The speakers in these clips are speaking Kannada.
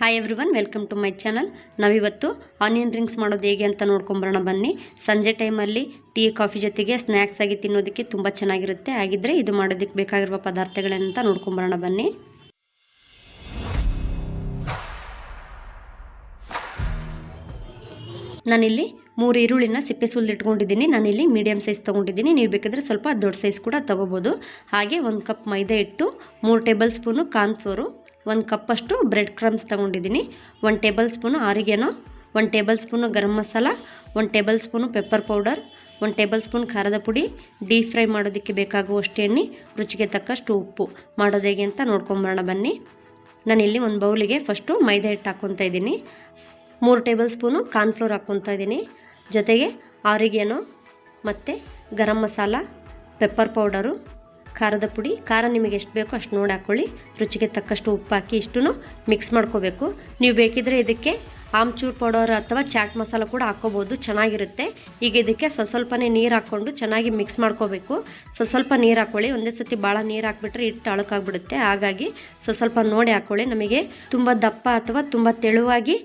Hi everyone welcome to my channel ನಾವಿವತ್ತು ಆನಿಯನ್ ರಿಂಗ್ಸ್ ಮಾಡೋದು ಹೇಗೆ ಅಂತ ನೋಡ್ಕೊಂಬರೋಣ ಬನ್ನಿ. ಸಂಜೆ ಟೈಮಲ್ಲಿ ಟೀ, ಕಾಫಿ ಜೊತೆಗೆ ಸ್ನ್ಯಾಕ್ಸ್ ಆಗಿ ತಿನ್ನೋದಕ್ಕೆ ತುಂಬ ಚೆನ್ನಾಗಿರುತ್ತೆ. ಹಾಗಿದ್ರೆ ಇದು ಮಾಡೋದಕ್ಕೆ ಬೇಕಾಗಿರುವ ಪದಾರ್ಥಗಳೇನಂತ ನೋಡ್ಕೊಂಬರೋಣ ಬನ್ನಿ. ನಾನಿಲ್ಲಿ ಮೂರು ಈರುಳ್ಳಿನ ಸಿಪ್ಪೆ ಸುಲ್ದು ಇಟ್ಕೊಂಡಿದ್ದೀನಿ ನಾನಿಲ್ಲಿ ಮೀಡಿಯಮ್ ಸೈಜ್ ತೊಗೊಂಡಿದ್ದೀನಿ. ನೀವು ಬೇಕಿದ್ರೆ ಸ್ವಲ್ಪ ದೊಡ್ಡ ಸೈಜ್ ಕೂಡ ತೊಗೋಬೋದು. ಹಾಗೆ ಒಂದು ಕಪ್ ಮೈದಾ ಇಟ್ಟು ಮೂರು ಟೇಬಲ್ ಸ್ಪೂನು ಕಾರ್ನ್ಫ್ಲೋರು ಒಂದು ಕಪ್ಪಷ್ಟು ಬ್ರೆಡ್ ಕ್ರಮ್ಸ್ ತೊಗೊಂಡಿದ್ದೀನಿ. ಒಂದು ಟೇಬಲ್ ಸ್ಪೂನು ಆರಿಗೆನೋ, ಒಂದು ಟೇಬಲ್ ಸ್ಪೂನು ಗರಂ ಮಸಾಲ, ಒಂದು ಟೇಬಲ್ ಸ್ಪೂನು ಪೆಪ್ಪರ್ ಪೌಡರ್ ಒಂದು ಟೇಬಲ್ ಸ್ಪೂನ್ ಖಾರದ ಪುಡಿ ಡೀಪ್ ಫ್ರೈ ಮಾಡೋದಕ್ಕೆ ಬೇಕಾಗುವಷ್ಟು ಎಣ್ಣೆ, ರುಚಿಗೆ ತಕ್ಕಷ್ಟು ಉಪ್ಪು. ಮಾಡೋದು ಹೇಗೆ ಅಂತ ನೋಡ್ಕೊಂಬರೋಣ ಬನ್ನಿ. ನಾನಿಲ್ಲಿ ಒಂದು ಬೌಲಿಗೆ ಫಸ್ಟು ಮೈದಾ ಹಿಟ್ಟು ಹಾಕ್ಕೊತಾ ಇದ್ದೀನಿ. ಮೂರು ಟೇಬಲ್ ಸ್ಪೂನು ಕಾರ್ನ್ಫ್ಲೋರ್ ಹಾಕ್ಕೊತಾ ಇದ್ದೀನಿ. ಜೊತೆಗೆ ಆರಿಗೆನೋ ಮತ್ತು ಗರಂ ಮಸಾಲ ಪೆಪ್ಪರ್ ಪೌಡರು ಖಾರದ ಪುಡಿ, ಖಾರ ನಿಮಗೆ ಎಷ್ಟು ಬೇಕೋ ಅಷ್ಟು ನೋಡಿ ಹಾಕ್ಕೊಳ್ಳಿ ರುಚಿಗೆ ತಕ್ಕಷ್ಟು ಉಪ್ಪು ಹಾಕಿ ಇಷ್ಟು ಮಿಕ್ಸ್ ಮಾಡ್ಕೋಬೇಕು. ನೀವು ಬೇಕಿದ್ರೆ ಇದಕ್ಕೆ ಆಮ್ಚೂರ್ ಪೌಡರ್ ಅಥವಾ ಚಾಟ್ ಮಸಾಲ ಕೂಡ ಹಾಕ್ಕೋಬೋದು ಚೆನ್ನಾಗಿರುತ್ತೆ. ಈಗ ಇದಕ್ಕೆ ಸ್ವ ಸ್ವಲ್ಪನೇ ನೀರು ಹಾಕ್ಕೊಂಡು ಚೆನ್ನಾಗಿ ಮಿಕ್ಸ್ ಮಾಡ್ಕೋಬೇಕು. ಸ್ವ ಸ್ವಲ್ಪ ನೀರು ಹಾಕ್ಕೊಳ್ಳಿ ಒಂದೇ ಸತಿ ಭಾಳ ನೀರು ಹಾಕ್ಬಿಟ್ರೆ ಹಿಟ್ಟು ಅಳಕಾಗ್ಬಿಡುತ್ತೆ. ಹಾಗಾಗಿ ಸ್ವ ಸ್ವಲ್ಪ ನೋಡಿ ಹಾಕ್ಕೊಳ್ಳಿ ನಮಗೆ ತುಂಬ ದಪ್ಪ ಅಥವಾ ತುಂಬ ತೆಳುವಾಗಿ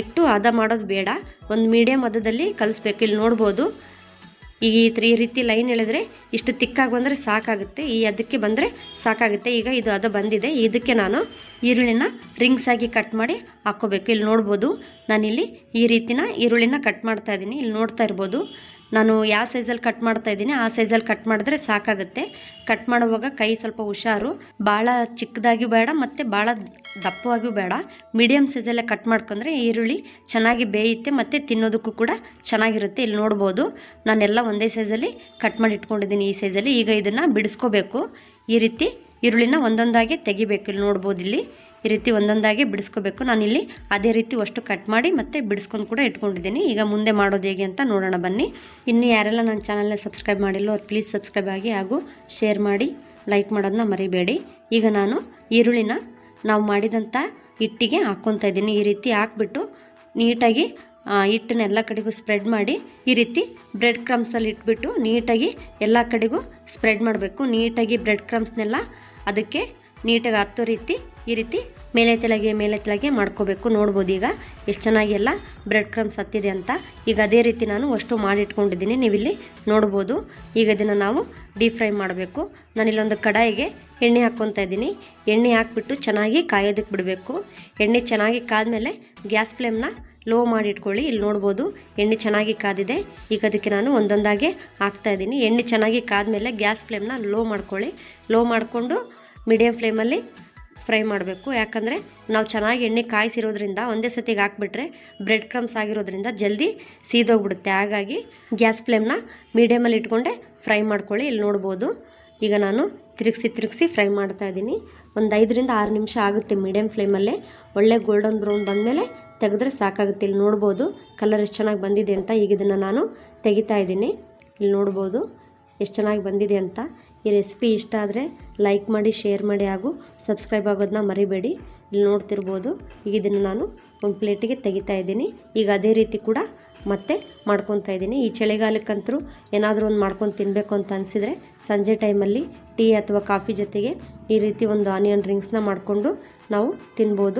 ಇಟ್ಟು ಹದ ಮಾಡೋದು ಬೇಡ. ಒಂದು ಮೀಡಿಯಮ್ ಹದದಲ್ಲಿ ಕಲಿಸ್ಬೇಕು. ಇಲ್ಲಿ ನೋಡ್ಬೋದು. ಈಗ ಈ ರೀತಿ ಲೈನ್ ಎಳೆದ್ರೆ ಇಷ್ಟು ತಿಕ್ಕಾಗಿ ಬಂದರೆ ಸಾಕಾಗುತ್ತೆ, ಈ ಅದಕ್ಕೆ ಬಂದರೆ ಸಾಕಾಗುತ್ತೆ. ಈಗ ಇದು ಅದು ಬಂದಿದೆ. ಇದಕ್ಕೆ ನಾನು ಈರುಳ್ಳಿನ ರಿಂಗ್ಸ್ ಆಗಿ ಕಟ್ ಮಾಡಿ ಹಾಕ್ಕೋಬೇಕು. ಇಲ್ಲಿ ನೋಡ್ಬೋದು, ನಾನಿಲ್ಲಿ ಈ ರೀತಿನ ಈರುಳ್ಳಿನ ಕಟ್ ಮಾಡ್ತಾ ಇದ್ದೀನಿ. ಇಲ್ಲಿ ನೋಡ್ತಾ ಇರ್ಬೋದು. ನಾನು ಯಾವ ಸೈಜಲ್ಲಿ ಕಟ್ ಮಾಡ್ತಾ ಇದ್ದೀನಿ, ಆ ಸೈಜಲ್ಲಿ ಕಟ್ ಮಾಡಿದ್ರೆ ಸಾಕಾಗುತ್ತೆ. ಕಟ್ ಮಾಡುವಾಗ ಕೈ ಸ್ವಲ್ಪ ಹುಷಾರು. ಭಾಳ ಚಿಕ್ಕದಾಗಿ ಬೇಡ, ಮತ್ತು ಭಾಳ ದಪ್ಪವಾಗಿಯೂ ಬೇಡ. ಮೀಡಿಯಮ್ ಸೈಜಲ್ಲೇ ಕಟ್ ಮಾಡ್ಕೊಂಡ್ರೆ ಈರುಳ್ಳಿ ಚೆನ್ನಾಗಿ ಬೇಯುತ್ತೆ, ಮತ್ತು ತಿನ್ನೋದಕ್ಕೂ ಕೂಡ ಚೆನ್ನಾಗಿರುತ್ತೆ. ಇಲ್ಲಿ ನೋಡ್ಬೋದು, ನಾನೆಲ್ಲ ಒಂದೇ ಸೈಜಲ್ಲಿ ಕಟ್ ಮಾಡಿ ಇಟ್ಕೊಂಡಿದ್ದೀನಿ ಈ ಸೈಜಲ್ಲಿ ಈಗ ಇದನ್ನು ಬಿಡಿಸ್ಕೋಬೇಕು. ಈ ರೀತಿ ಈರುಳ್ಳಿನ ಒಂದೊಂದಾಗಿ ತೆಗಿಬೇಕು. ಇಲ್ಲಿ ನೋಡ್ಬೋದು ಇಲ್ಲಿ ಈ ರೀತಿ ಒಂದೊಂದಾಗಿ ಬಿಡಿಸ್ಕೋಬೇಕು. ನಾನಿಲ್ಲಿ ಅದೇ ರೀತಿ ಅಷ್ಟು ಕಟ್ ಮಾಡಿ ಮತ್ತೆ ಬಿಡಿಸ್ಕೊಂಡು ಕೂಡ ಇಟ್ಕೊಂಡಿದ್ದೀನಿ. ಈಗ ಮುಂದೆ ಮಾಡೋದು ಹೇಗೆ ಅಂತ ನೋಡೋಣ ಬನ್ನಿ. ಇನ್ನು ಯಾರೆಲ್ಲ ನನ್ನ ಚಾನಲ್ನ ಸಬ್ಸ್ಕ್ರೈಬ್ ಮಾಡಿಲ್ಲೋ ಅವ್ರು ಪ್ಲೀಸ್ ಸಬ್ಸ್ಕ್ರೈಬ್ ಆಗಿ ಹಾಗೂ ಶೇರ್ ಮಾಡಿ, ಲೈಕ್ ಮಾಡೋದನ್ನ ಮರಿಬೇಡಿ. ಈಗ ನಾನು ಈರುಳ್ಳಿನ ನಾವು ಮಾಡಿದಂಥ ಹಿಟ್ಟಿಗೆ ಹಾಕ್ಕೊತಾ ಇದ್ದೀನಿ. ಈ ರೀತಿ ಹಾಕ್ಬಿಟ್ಟು ನೀಟಾಗಿ ಆ, ಹಿಟ್ಟನ್ನ ಎಲ್ಲ ಕಡೆಗೂ ಸ್ಪ್ರೆಡ್ ಮಾಡಿ ಈ ರೀತಿ ಬ್ರೆಡ್ ಕ್ರಮ್ಸಲ್ಲಿ ಇಟ್ಬಿಟ್ಟು ನೀಟಾಗಿ ಎಲ್ಲ ಕಡೆಗೂ ಸ್ಪ್ರೆಡ್ ಮಾಡಬೇಕು. ನೀಟಾಗಿ ಬ್ರೆಡ್ ಕ್ರಮ್ಸ್ನೆಲ್ಲ ಅದಕ್ಕೆ ನೀಟಾಗಿ ಹತ್ತೋ ರೀತಿ ಈ ರೀತಿ ಮೇಲೆ ತೆಳಗೆ ಮೇಲೆ ತೆಳಗೆ ಮಾಡ್ಕೋಬೇಕು. ನೋಡ್ಬೋದು ಈಗ ಎಷ್ಟು ಚೆನ್ನಾಗಿ ಎಲ್ಲ ಬ್ರೆಡ್ ಕ್ರಮ್ಸ್ ಹತ್ತಿದೆ ಅಂತ. ಈಗ ಅದೇ ರೀತಿ ನಾನು ಅಷ್ಟು ಮಾಡಿಟ್ಕೊಂಡಿದ್ದೀನಿ. ನೀವಿಲ್ಲಿ ನೋಡ್ಬೋದು. ಈಗ ಇದನ್ನು ನಾವು ಡೀಪ್ ಫ್ರೈ ಮಾಡಬೇಕು. ನಾನಿಲ್ಲೊಂದು ಕಡಾಯಿಗೆ ಎಣ್ಣೆ ಹಾಕ್ಕೊತಾ ಇದ್ದೀನಿ. ಎಣ್ಣೆ ಹಾಕ್ಬಿಟ್ಟು ಚೆನ್ನಾಗಿ ಕಾಯೋದಕ್ಕೆ ಬಿಡಬೇಕು. ಎಣ್ಣೆ ಚೆನ್ನಾಗಿ ಕಾದ್ಮೇಲೆ ಗ್ಯಾಸ್ ಫ್ಲೇಮ್ನ ಲೋ ಮಾಡಿ ಇಟ್ಕೊಳ್ಳಿ ಇಲ್ಲಿ ನೋಡ್ಬೋದು ಎಣ್ಣೆ ಚೆನ್ನಾಗಿ ಕಾದಿದೆ. ಈಗ ಅದಕ್ಕೆ ನಾನು ಒಂದೊಂದಾಗೆ ಹಾಕ್ತಾ ಇದ್ದೀನಿ. ಎಣ್ಣೆ ಚೆನ್ನಾಗಿ ಕಾದಮೇಲೆ ಗ್ಯಾಸ್ ಫ್ಲೇಮ್ನ ಲೋ ಮಾಡ್ಕೊಳ್ಳಿ. ಲೋ ಮಾಡಿಕೊಂಡು ಮೀಡಿಯಮ್ ಫ್ಲೇಮಲ್ಲಿ ಫ್ರೈ ಮಾಡಬೇಕು. ಯಾಕಂದರೆ ನಾವು ಚೆನ್ನಾಗಿ ಎಣ್ಣೆ ಕಾಯಿಸಿರೋದ್ರಿಂದ, ಒಂದೇ ಸತಿಗೆ ಹಾಕ್ಬಿಟ್ರೆ ಬ್ರೆಡ್ ಕ್ರಮ್ಸ್ ಆಗಿರೋದ್ರಿಂದ ಜಲ್ದಿ ಸೀದೋಗ್ಬಿಡುತ್ತೆ. ಹಾಗಾಗಿ ಗ್ಯಾಸ್ ಫ್ಲೇಮ್ನ ಮೀಡಿಯಮಲ್ಲಿ ಇಟ್ಕೊಂಡೆ ಫ್ರೈ ಮಾಡ್ಕೊಳ್ಳಿ. ಇಲ್ಲಿ ನೋಡ್ಬೋದು. ಈಗ ನಾನು ತಿರುಗಿಸಿ ತಿರುಗಿಸಿ ಫ್ರೈ ಮಾಡ್ತಾ ಇದ್ದೀನಿ. ಒಂದು ಐದರಿಂದ ಆರು ನಿಮಿಷ ಆಗುತ್ತೆ ಮೀಡಿಯಮ್ ಫ್ಲೇಮಲ್ಲೇ. ಒಳ್ಳೆ ಗೋಲ್ಡನ್ ಬ್ರೌನ್ ಬಂದಮೇಲೆ ತೆಗೆದ್ರೆ ಸಾಕಾಗುತ್ತೆ. ಇಲ್ಲಿ ನೋಡ್ಬೋದು ಕಲರ್ ಎಷ್ಟು ಚೆನ್ನಾಗಿ ಬಂದಿದೆ ಅಂತ. ಈಗ ಇದನ್ನು ನಾನು ತೆಗಿತಾ ಇದ್ದೀನಿ. ಇಲ್ಲಿ ನೋಡ್ಬೋದು ಎಷ್ಟು ಚೆನ್ನಾಗಿ ಬಂದಿದೆ ಅಂತ. ಈ ರೆಸಿಪಿ ಇಷ್ಟ ಆದರೆ ಲೈಕ್ ಮಾಡಿ ಶೇರ್ ಮಾಡಿ ಹಾಗೂ ಸಬ್ಸ್ಕ್ರೈಬ್ ಆಗೋದನ್ನ ಮರಿಬೇಡಿ. ಇಲ್ಲಿ ನೋಡ್ತಿರ್ಬೋದು ಈಗ ಇದನ್ನು ನಾನು ಒಂದು ಪ್ಲೇಟಿಗೆ ತೆಗಿತಾ ಇದ್ದೀನಿ. ಈಗ ಅದೇ ರೀತಿ ಕೂಡ ಮತ್ತೆ ಮಾಡ್ಕೊತಾ ಇದ್ದೀನಿ. ಈ ಚಳಿಗಾಲಕ್ಕಂತರೂ ಏನಾದರೂ ಒಂದು ಮಾಡ್ಕೊಂಡು ತಿನ್ನಬೇಕು ಅಂತ ಅನಿಸಿದರೆ ಸಂಜೆ ಟೈಮಲ್ಲಿ ಟೀ ಅಥವಾ ಕಾಫಿ ಜೊತೆಗೆ ಈ ರೀತಿ ಒಂದು ಆನಿಯನ್ ರಿಂಗ್ಸ್ನ ಮಾಡಿಕೊಂಡು ನಾವು ತಿನ್ಬೋದು.